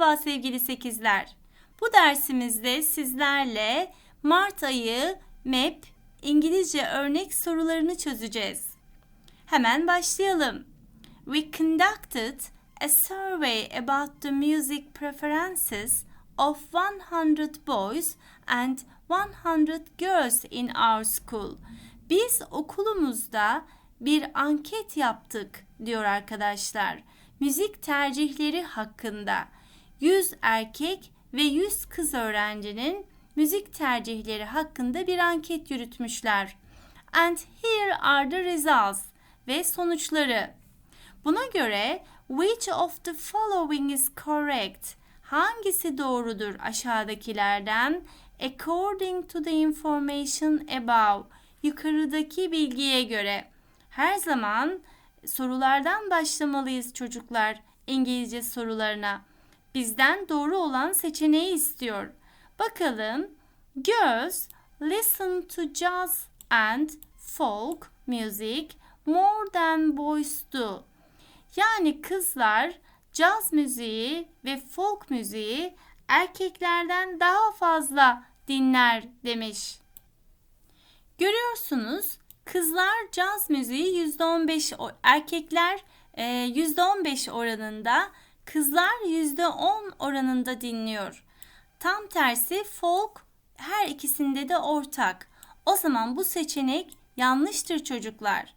Merhaba sevgili sekizler. Bu dersimizde sizlerle Mart ayı MEP İngilizce örnek sorularını çözeceğiz. Hemen başlayalım. We conducted a survey about the music preferences of 100 boys and 100 girls in our school. Biz okulumuzda bir anket yaptık diyor arkadaşlar. Müzik tercihleri hakkında 100 erkek ve 100 kız öğrencinin müzik tercihleri hakkında bir anket yürütmüşler. And here are the results ve sonuçları. Buna göre which of the following is correct? Hangisi doğrudur aşağıdakilerden? According to the information above. Yukarıdaki bilgiye göre. Her zaman sorulardan başlamalıyız çocuklar İngilizce sorularına. Bizden doğru olan seçeneği istiyor. Bakalım. Girls listen to jazz and folk music more than boys do. Yani kızlar caz müziği ve folk müziği erkeklerden daha fazla dinler demiş. Görüyorsunuz kızlar caz müziği %15 o- erkekler e, %15 oranında kızlar %10 oranında dinliyor. Tam tersi folk her ikisinde de ortak. O zaman bu seçenek yanlıştır çocuklar.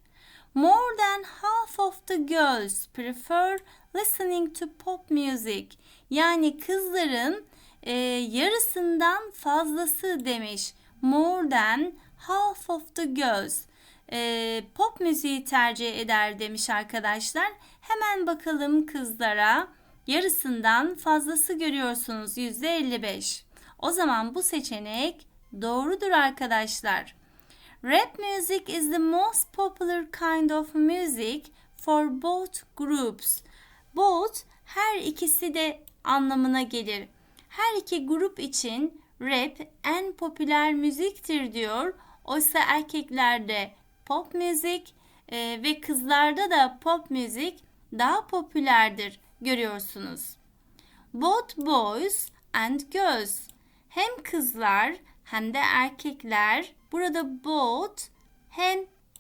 More than half of the girls prefer listening to pop music. Yani kızların e, yarısından fazlası demiş. More than half of the girls. E, pop müziği tercih eder demiş arkadaşlar. Hemen bakalım kızlara. Yarısından fazlası görüyorsunuz %55. O zaman bu seçenek doğrudur arkadaşlar. Rap music is the most popular kind of music for both groups. Both her ikisi de anlamına gelir. Her iki grup için rap en popüler müziktir diyor. Oysa erkeklerde pop müzik e, ve kızlarda da pop müzik daha popülerdir görüyorsunuz. Both boys and girls hem kızlar hem de erkekler burada both hem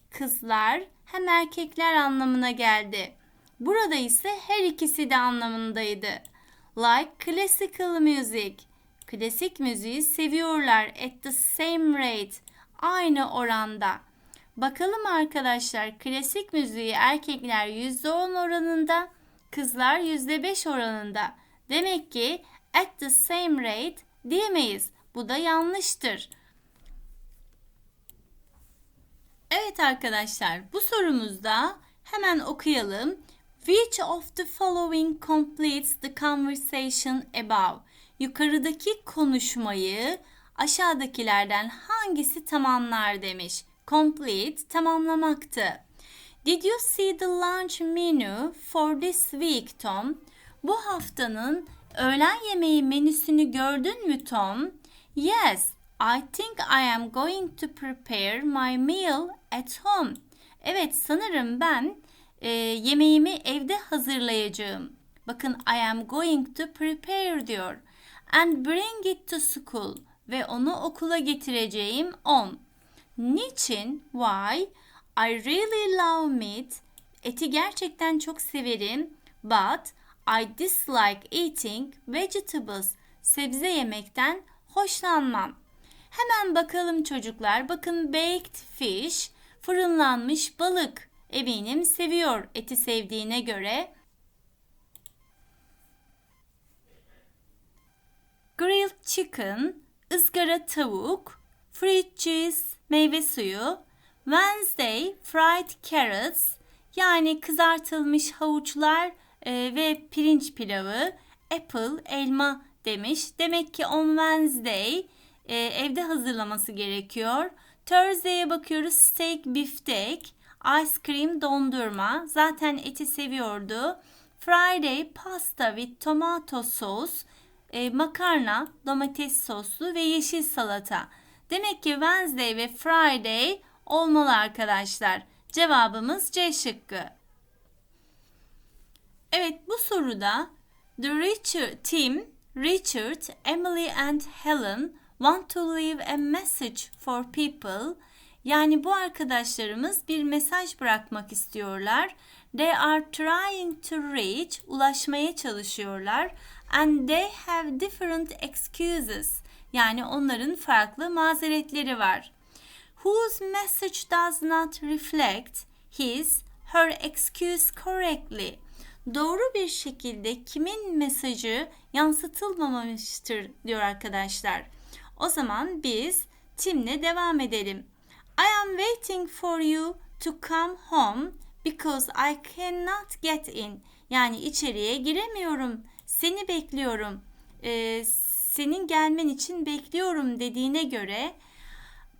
kızlar hem erkekler anlamına geldi. Burada ise her ikisi de anlamındaydı. Like classical music. Klasik müziği seviyorlar at the same rate. Aynı oranda. Bakalım arkadaşlar klasik müziği erkekler %10 oranında, kızlar %5 oranında. Demek ki at the same rate diyemeyiz. Bu da yanlıştır. Evet arkadaşlar bu sorumuzda hemen okuyalım. Which of the following completes the conversation above? Yukarıdaki konuşmayı aşağıdakilerden hangisi tamamlar demiş. Complete tamamlamaktı. Did you see the lunch menu for this week Tom? Bu haftanın öğlen yemeği menüsünü gördün mü Tom? Yes, I think I am going to prepare my meal at home. Evet, sanırım ben e, yemeğimi evde hazırlayacağım. Bakın I am going to prepare diyor. And bring it to school ve onu okula getireceğim on. Niçin? Why? I really love meat. Eti gerçekten çok severim. But I dislike eating vegetables. Sebze yemekten hoşlanmam. Hemen bakalım çocuklar. Bakın baked fish, fırınlanmış balık. Eminim seviyor eti sevdiğine göre. Grilled chicken, ızgara tavuk, fruit juice, meyve suyu, Wednesday fried carrots yani kızartılmış havuçlar e, ve pirinç pilavı, apple elma demiş. Demek ki on Wednesday e, evde hazırlaması gerekiyor. Thursday'e bakıyoruz steak biftek, ice cream dondurma. Zaten eti seviyordu. Friday pasta with tomato sauce, e, makarna, domates soslu ve yeşil salata. Demek ki Wednesday ve Friday olmalı arkadaşlar. Cevabımız C şıkkı. Evet bu soruda The Richard Tim, Richard, Emily and Helen want to leave a message for people. Yani bu arkadaşlarımız bir mesaj bırakmak istiyorlar. They are trying to reach, ulaşmaya çalışıyorlar. And they have different excuses. Yani onların farklı mazeretleri var. Whose message does not reflect his, her excuse correctly. Doğru bir şekilde kimin mesajı yansıtılmamıştır diyor arkadaşlar. O zaman biz Tim'le devam edelim. I am waiting for you to come home because I cannot get in. Yani içeriye giremiyorum. Seni bekliyorum. Ee, senin gelmen için bekliyorum dediğine göre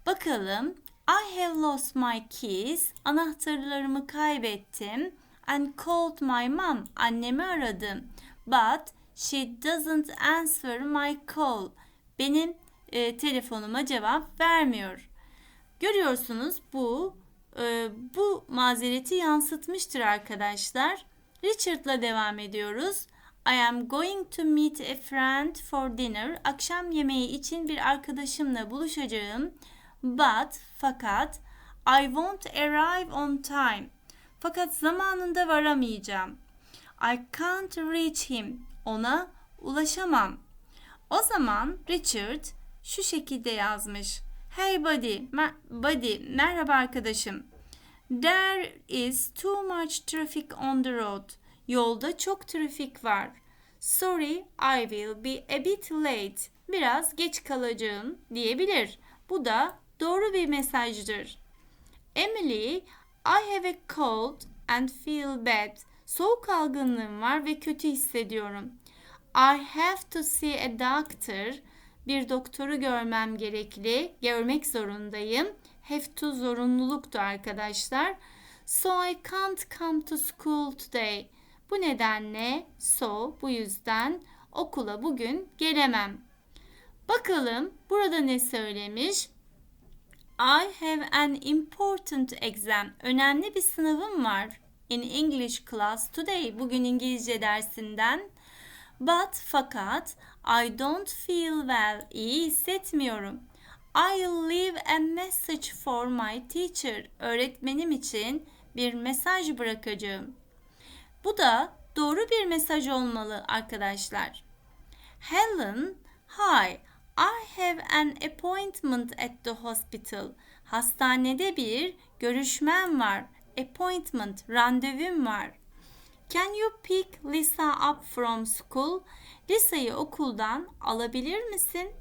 bakalım I have lost my keys. Anahtarlarımı kaybettim. And called my mom. Annemi aradım. But she doesn't answer my call. Benim e, telefonuma cevap vermiyor. Görüyorsunuz bu e, bu mazereti yansıtmıştır arkadaşlar. Richard'la devam ediyoruz. I am going to meet a friend for dinner. Akşam yemeği için bir arkadaşımla buluşacağım. But fakat I won't arrive on time. Fakat zamanında varamayacağım. I can't reach him. Ona ulaşamam. O zaman Richard şu şekilde yazmış. Hey buddy, buddy, merhaba arkadaşım. There is too much traffic on the road. Yolda çok trafik var. Sorry, I will be a bit late. Biraz geç kalacağım diyebilir. Bu da doğru bir mesajdır. Emily, I have a cold and feel bad. Soğuk algınlığım var ve kötü hissediyorum. I have to see a doctor. Bir doktoru görmem gerekli. Görmek zorundayım. Have to zorunluluktu arkadaşlar. So I can't come to school today. Bu nedenle so bu yüzden okula bugün gelemem. Bakalım burada ne söylemiş? I have an important exam. Önemli bir sınavım var. In English class today. Bugün İngilizce dersinden. But fakat I don't feel well. İyi hissetmiyorum. I'll leave a message for my teacher. Öğretmenim için bir mesaj bırakacağım. Bu da doğru bir mesaj olmalı arkadaşlar. Helen, hi. I have an appointment at the hospital. Hastanede bir görüşmem var. Appointment, randevum var. Can you pick Lisa up from school? Lisa'yı okuldan alabilir misin?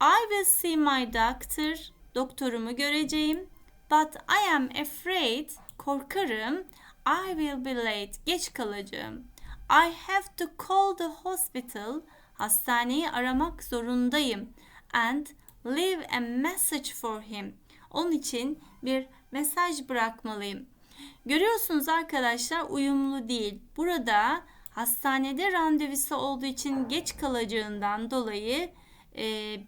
I will see my doctor. Doktorumu göreceğim. But I am afraid. Korkarım. I will be late. Geç kalacağım. I have to call the hospital. Hastaneyi aramak zorundayım. And leave a message for him. Onun için bir mesaj bırakmalıyım. Görüyorsunuz arkadaşlar uyumlu değil. Burada hastanede randevusu olduğu için geç kalacağından dolayı e,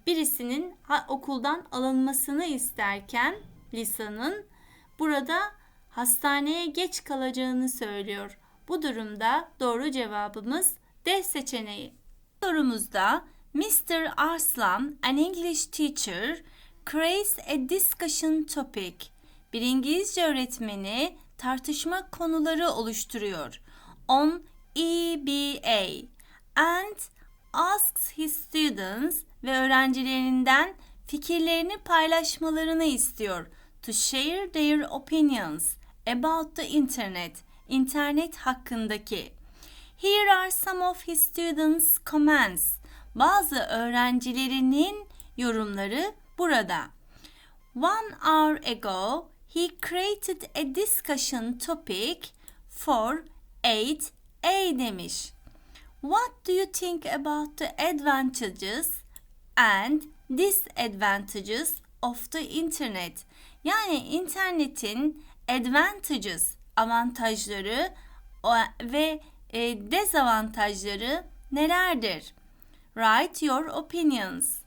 birisinin okuldan alınmasını isterken Lisa'nın burada hastaneye geç kalacağını söylüyor. Bu durumda doğru cevabımız D seçeneği. Sorumuzda Mr. Arslan, an English teacher, creates a discussion topic. Bir İngilizce öğretmeni tartışma konuları oluşturuyor. On EBA and asks his students ve öğrencilerinden fikirlerini paylaşmalarını istiyor. To share their opinions about the internet. İnternet hakkındaki. Here are some of his students' comments. Bazı öğrencilerinin yorumları burada. One hour ago, he created a discussion topic for 8A demiş. What do you think about the advantages and disadvantages of the internet? Yani internetin advantages avantajları ve e, dezavantajları nelerdir? Write your opinions.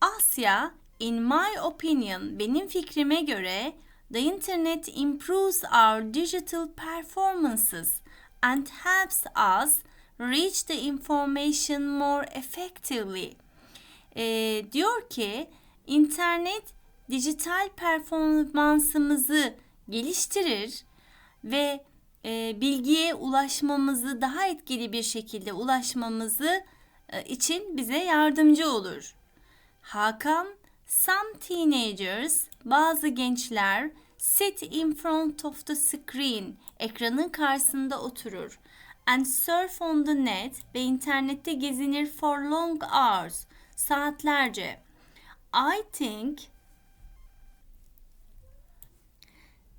Asya, in my opinion, benim fikrime göre the internet improves our digital performances and helps us reach the information more effectively. Ee, diyor ki internet dijital performansımızı geliştirir ve e, bilgiye ulaşmamızı daha etkili bir şekilde ulaşmamızı e, için bize yardımcı olur. Hakan, some teenagers, bazı gençler sit in front of the screen, ekranın karşısında oturur and surf on the net ve internette gezinir for long hours, saatlerce. I think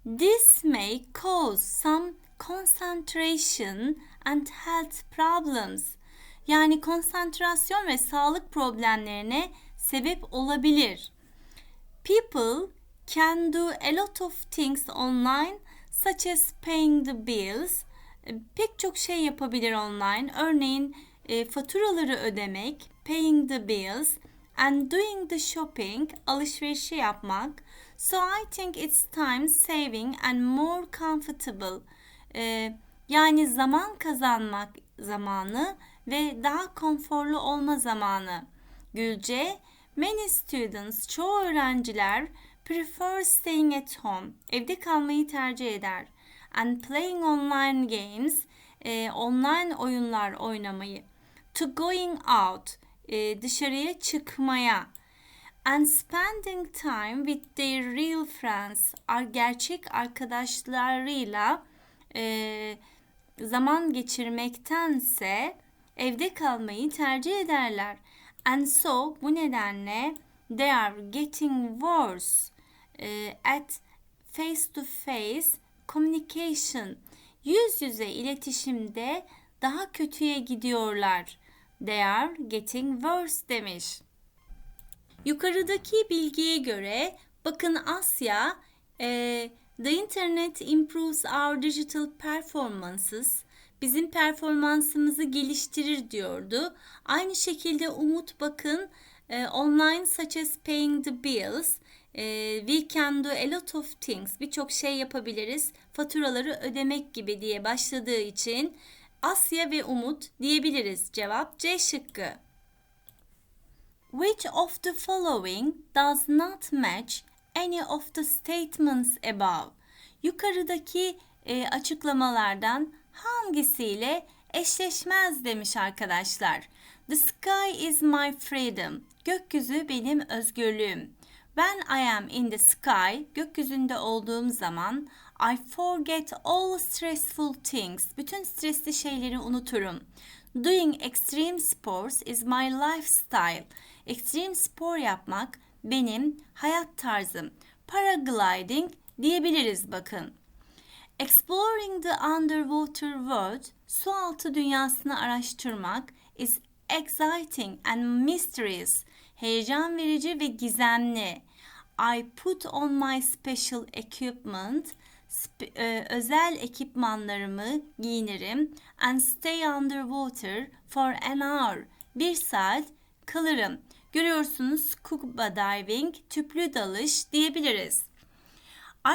this may cause some concentration and health problems. Yani konsantrasyon ve sağlık problemlerine sebep olabilir. People can do a lot of things online such as paying the bills. E, Pek çok şey yapabilir online. Örneğin e, faturaları ödemek, paying the bills and doing the shopping, alışverişi yapmak. So I think it's time saving and more comfortable. E, yani zaman kazanmak zamanı ve daha konforlu olma zamanı. Gülce, many students, çoğu öğrenciler prefer staying at home, evde kalmayı tercih eder. And playing online games, e, online oyunlar oynamayı. To going out, e, dışarıya çıkmaya. And spending time with their real friends, gerçek arkadaşlarıyla e, zaman geçirmektense evde kalmayı tercih ederler. And so bu nedenle they are getting worse eh, at face to face communication. Yüz yüze iletişimde daha kötüye gidiyorlar. They are getting worse demiş. Yukarıdaki bilgiye göre bakın Asya e, The internet improves our digital performances. Bizim performansımızı geliştirir diyordu. Aynı şekilde Umut bakın e, online such as paying the bills. E, we can do a lot of things. Birçok şey yapabiliriz. Faturaları ödemek gibi diye başladığı için Asya ve Umut diyebiliriz. Cevap C şıkkı. Which of the following does not match any of the statements above? Yukarıdaki e, açıklamalardan hangisiyle eşleşmez demiş arkadaşlar. The sky is my freedom. Gökyüzü benim özgürlüğüm. When I am in the sky, gökyüzünde olduğum zaman I forget all stressful things. Bütün stresli şeyleri unuturum. Doing extreme sports is my lifestyle. Ekstrem spor yapmak benim hayat tarzım. Paragliding diyebiliriz bakın. Exploring the underwater world, su altı dünyasını araştırmak is exciting and mysterious. Heyecan verici ve gizemli. I put on my special equipment, sp- e, özel ekipmanlarımı giyinirim and stay underwater for an hour. Bir saat kalırım. Görüyorsunuz scuba diving, tüplü dalış diyebiliriz.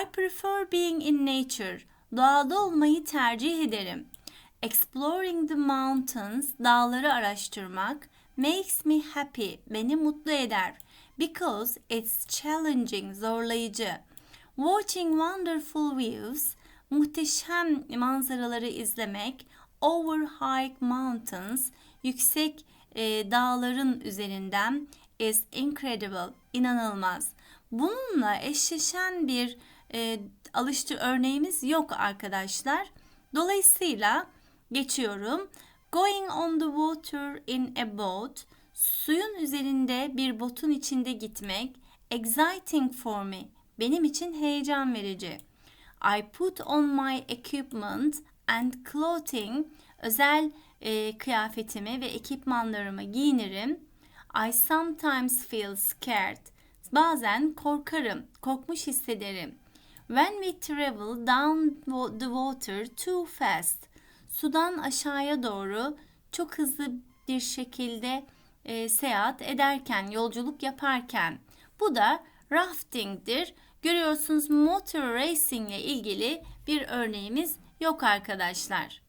I prefer being in nature. Doğada olmayı tercih ederim. Exploring the mountains, dağları araştırmak makes me happy, beni mutlu eder. Because it's challenging, zorlayıcı. Watching wonderful views, muhteşem manzaraları izlemek. Over high mountains, yüksek e, dağların üzerinden is incredible, inanılmaz. Bununla eşleşen bir e, alıştı örneğimiz yok arkadaşlar. Dolayısıyla geçiyorum. Going on the water in a boat, suyun üzerinde bir botun içinde gitmek, exciting for me, benim için heyecan verici. I put on my equipment and clothing, özel e, kıyafetimi ve ekipmanlarımı giyinirim. I sometimes feel scared. Bazen korkarım, korkmuş hissederim. When we travel down the water too fast. Sudan aşağıya doğru çok hızlı bir şekilde e, seyahat ederken, yolculuk yaparken. Bu da rafting'dir. Görüyorsunuz motor racing ile ilgili bir örneğimiz yok arkadaşlar.